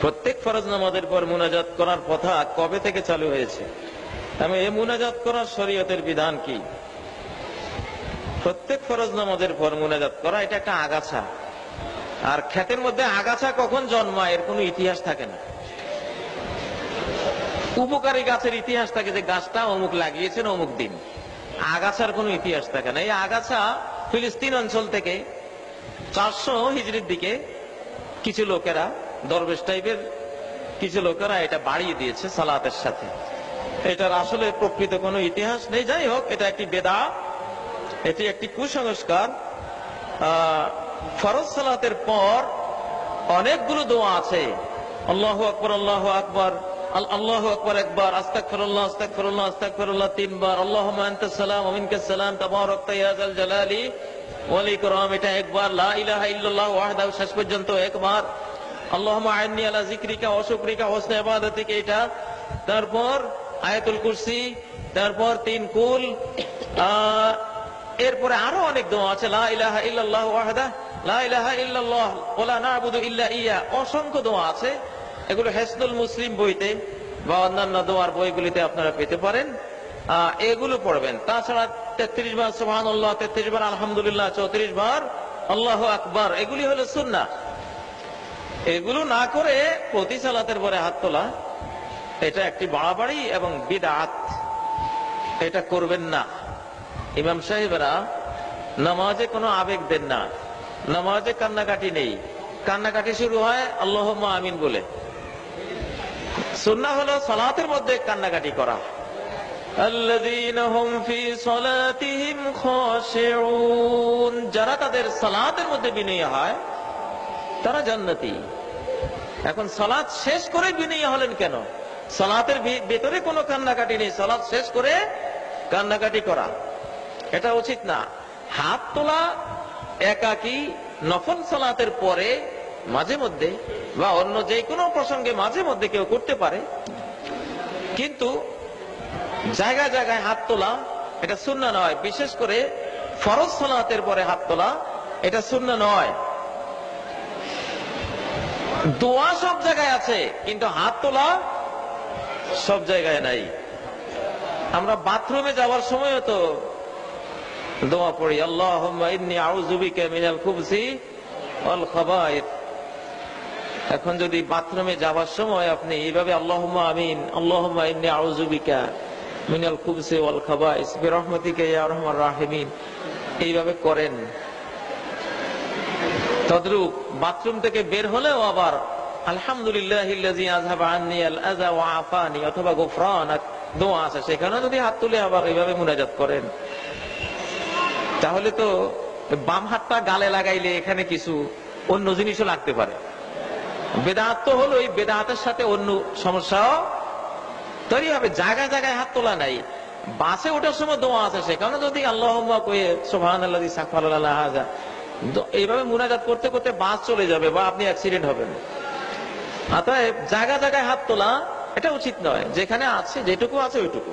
প্রত্যেক ফরজ নামাজের পর মুনাজাত করার কথা কবে থেকে চালু হয়েছে? আমি এই মুনাজাত করার শরীয়তের বিধান কি? প্রত্যেক ফরজ নামাজের পর মুনাজাত করা, এটা একটা আগাছা। আর ক্ষেতের মধ্যে আগাছা কখন জন্মায়, এর কোনো ইতিহাস থাকে না। উপকারী গাছের ইতিহাস থাকে যে গাছটা অমুক লাগিয়েছেন, অমুক দিন। আগাছার কোনো ইতিহাস থাকে না। এই আগাছা ফিলিস্তিন অঞ্চল থেকে চারশো হিজড়ির দিকে কিছু লোকেরা দরবেশ টাইপের কিছু লোকেরা এটা বাড়িয়ে দিয়েছে সালাতের সাথে। এটার আসলে প্রকৃত কোনো ইতিহাস নেই। যাই হোক, এটা একটি বেদা এটি একটি কুসংস্কার। ফরজ সালাতের পর অনেকগুলো দোয়া আছে। আল্লাহ আকবর আল্লাহ আকবর আল্লাহ আকবর একবার আস্তাক ফরুল্লাহ আস্তাক ফরুল্লাহ আস্তাক ফরুল্লাহ তিনবার আল্লাহ সালাম অমিনকে সালাম তাবারক তাইয়াজাল জালালি, ওয়ালি করম এটা একবার, লা ইলাহা ইল্লাল্লাহ ওয়াহদাহু, শেষ পর্যন্ত একবার। তারপর আয়াতুল কুরসি, তারপর তিন কুল এরপরে আরও অনেক দোয়া আছে, লা ইলাহা ইয়া, অসংখ্য দোয়া আছে, এগুলো হেসনুল মুসলিম বইতে বা অন্যান্য দোয়ার বইগুলিতে আপনারা পেতে পারেন এগুলো পড়বেন। তাছাড়া তেত্রিশ বার সুবহানাল্লাহ, তেত্রিশ বার আলহামদুলিল্লাহ, চৌত্রিশ বার আল্লাহ আকবার, এগুলি হলো সুন্নাহ। এগুলো না করে প্রতি সালাতের পরে হাত তোলা, এটা একটি বাড়াবাড়ি এবং বিদাত। এটা করবেন না। ইমাম সাহেবরা নামাজে কোনো আবেগ দেন না। নামাজে কান্নাকাটি নেই। কান্নাকাটি শুরু হয় আল্লাহ আমিন বলে। সুন্না হলো সালাতের মধ্যে কান্নাকাটি করা। যারা তাদের সালাতের মধ্যে বিনয় হয়, তারা জান্নাতি। এখন সালাত শেষ করে বিনয়ী হলেন কেন? সালাতের ভেতরে কোনো কান্নাকাটি নেই। সালাত শেষ করে কান্নাকাটি করা। এটা উচিত না। হাত তোলা, একাকি, নফল সালাতের পরে মাঝে মধ্যে বা অন্য যে কোনো প্রসঙ্গে মাঝে মধ্যে কেউ করতে পারে। কিন্তু জায়গায় জায়গায় হাত তোলা, এটা শূন্য নয়। বিশেষ করে ফরজ সালাতের পরে হাত তোলা, এটা শূন্য নয়। দোয়া সব জায়গায় আছে, কিন্তু হাত তোলা সব জায়গায় নাই। আমরা বাথরুমে যাওয়ার সময় তো দোয়া পড়ি আল্লাহ মিনাল খুবসি অল এখন যদি বাথরুমে যাওয়ার সময় আপনি এইভাবে আল্লাহ আমিন আল্লাহ ইন্নি আউজুবিকা মিনাল খুবসি ওয়াল খাবাইস বিরহমতিকে ইয়া রহমান রাহিমিন, এইভাবে করেন। তদ্রূপ বাথরুম থেকে বের হলেও আবার, আলহামদুলিল্লাহ দোয়া আছে সেখানে যদি হাত তুলে আবার এইভাবে মুনাজাত করেন। তাহলে তো বাম হাতটা গালে লাগাইলে এখানে কিছু অন্য জিনিসও লাগতে পারে। বেদাহাত তো হলো এই বেদাহাতের সাথে অন্য সমস্যাও তৈরি হবে, জায়গায় জায়গায় হাত তোলা নাই। বাসে ওঠার সময় দোয়া আছে সেখানে যদি আল্লাহ কয়ে সোহান আল্লাহ সাকফাল হাজা এইভাবে মুনাজাত করতে করতে বাস চলে যাবে বা আপনি অ্যাক্সিডেন্ট হবেন। অতএব জায়গা জায়গায় হাত তোলা, এটা উচিত নয়। যেখানে আছে, যেটুকু আছে ওইটুকু।